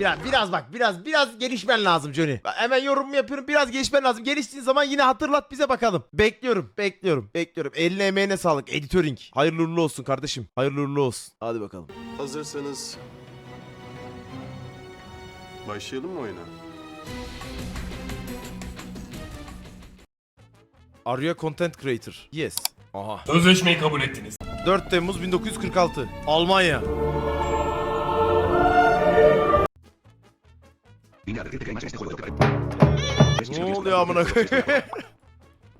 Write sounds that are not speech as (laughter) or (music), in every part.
Biraz, biraz bak biraz biraz gelişmen lazım Johnny. Bak, hemen yorum yapıyorum biraz gelişmen lazım. Geliştiğin zaman yine hatırlat bize bakalım. Bekliyorum bekliyorum bekliyorum. Eline emeğine sağlık editörink. Hayırlı uğurlu olsun kardeşim. Hayırlı uğurlu olsun. Hadi bakalım. Hazırsanız başlayalım mı oyuna? Are you a content creator? Yes. Aha. Sözleşmeyi kabul ettiniz. 4 Temmuz 1946. Almanya. Ne oluyor amına koyayım? (laughs)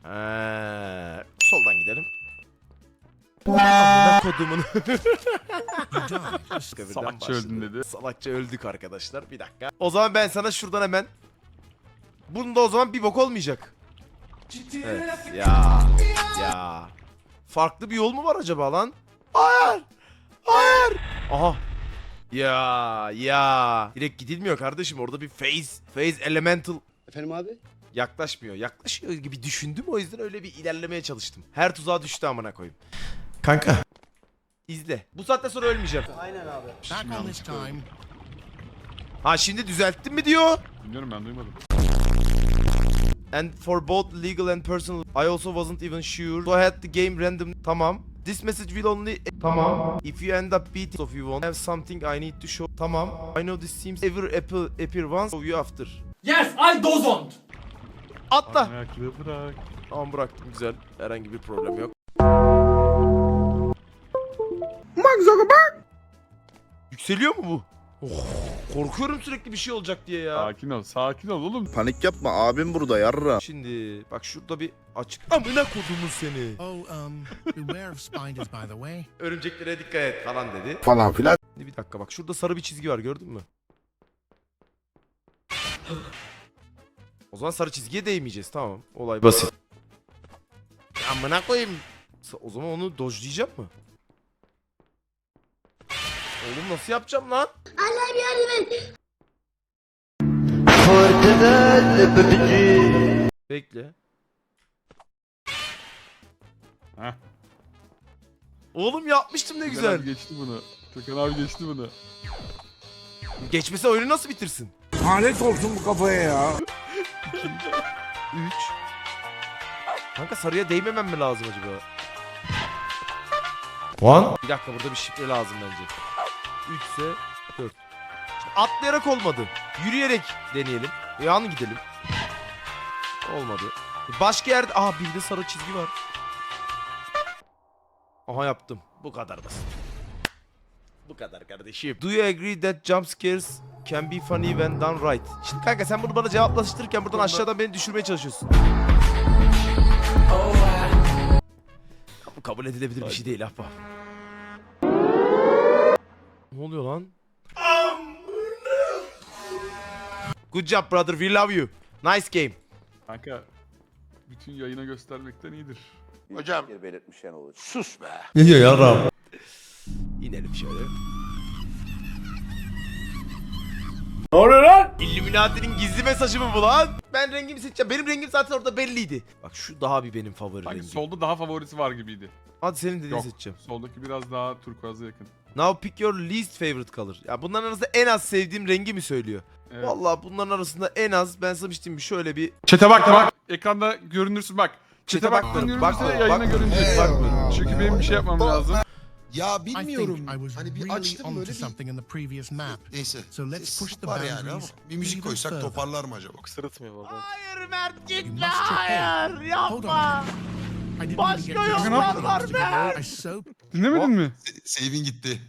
Eee, soldan gidelim. Amına kodumun. Salakça öldün dedi. Salakça öldük arkadaşlar. Bir dakika. O zaman ben sana şuradan hemen Bunda o zaman bir bok olmayacak. Evet. Ya. Ya. Farklı bir yol mu var acaba lan? Hayır. Hayır. Aha. Ya ya. Direkt gidilmiyor kardeşim. Orada bir phase, phase elemental Efendim abi? yaklaşmıyor. Yaklaşıyor gibi düşündüm o yüzden öyle bir ilerlemeye çalıştım. Her tuzağa düştü amına koyayım. Kanka. İzle. Bu saatten sonra ölmeyeceğim. Aynen abi. Back on this time. Ha şimdi düzelttin mi diyor. Bilmiyorum ben duymadım. And for both legal and personal, I also wasn't even sure. So I had the game random. Tamam. This message will only... Tamam. If you end up beating of you won't have something I need to show. Tamam. I know this seems ever appear, appear once, so you after. Yes, I dozont. Atla. Ayaklığı bırak. Tamam bıraktım güzel. Herhangi bir problem yok. Yükseliyor mu bu? Oh, korkuyorum sürekli bir şey olacak diye ya. Sakin ol, sakin ol oğlum. Panik yapma abim burada yarra. Şimdi bak şurada bir açık. Amına kodumun seni. Oh, um, beware of spiders, by the way. Örümceklere dikkat et falan dedi. Falan filan. Bir dakika bak şurada sarı bir çizgi var gördün mü? O zaman sarı çizgiye değmeyeceğiz tamam. Olay basit. Amına koyayım. O zaman onu dojlayacağım mı? Oğlum nasıl yapacağım lan? Bekle. Heh. Oğlum yapmıştım ne Gökhan güzel. abi geçti bunu. Gökhan abi geçti bunu. Geçmese oyunu nasıl bitirsin? Lanet olsun bu kafaya ya. 3 Kanka sarıya değmemem mi lazım acaba? One. Bir dakika burada bir şifre lazım bence. 3 ise 4. Şimdi atlayarak olmadı. Yürüyerek deneyelim. Yan gidelim. Olmadı. Başka yerde... Aha bir de sarı çizgi var. Aha yaptım. Bu kadar basit. Bu kadar kardeşim. Do you agree that jump scares can be funny when done right? Şimdi kanka sen bunu bana cevaplaştırırken buradan aşağıdan beni düşürmeye çalışıyorsun. Bu kabul edilebilir bir şey değil ahbap. Ne oluyor lan? Good job brother, we love you. Nice game. Kanka bütün yayına göstermekten iyidir. Hocam. Sus be. Ne diyor ya İnelim şöyle. Ne oluyor lan? Illuminati'nin gizli mesajı mı bu lan? Ben rengimi seçeceğim. Benim rengim zaten orada belliydi. Bak şu daha bir benim favori Sanki rengim. solda daha favorisi var gibiydi. Hadi senin dediğini Yok. seçeceğim. Soldaki biraz daha turkuaza yakın. Now pick your least favorite color. Ya bunların arasında en az sevdiğim rengi mi söylüyor? Evet. Vallahi bunların arasında en az ben sana mi? şöyle bir Çete bak bak. Ekranda görünürsün bak. Çete Çete bakmıyorum, görünürse yayına görünecek. Bakmıyorum. Çünkü benim bir şey yapmam lazım. Ya I think bilmiyorum. I was Hani bir really açtım böyle bir... something in the previous map. Neyse. So let's push the var yani ama boundaries bir müzik koysak further. toparlar mı acaba? Hayır Mert gitme hayır yapma. I didn't Başka yollar var so Dinlemedin mi? Save'in gitti.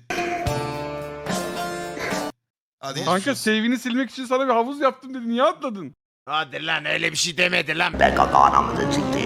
Hadi Kanka save'ini silmek için sana bir havuz yaptım dedi. Niye atladın? Hadi lan öyle bir şey demedi lan. Ben kaka anamızı çıktı.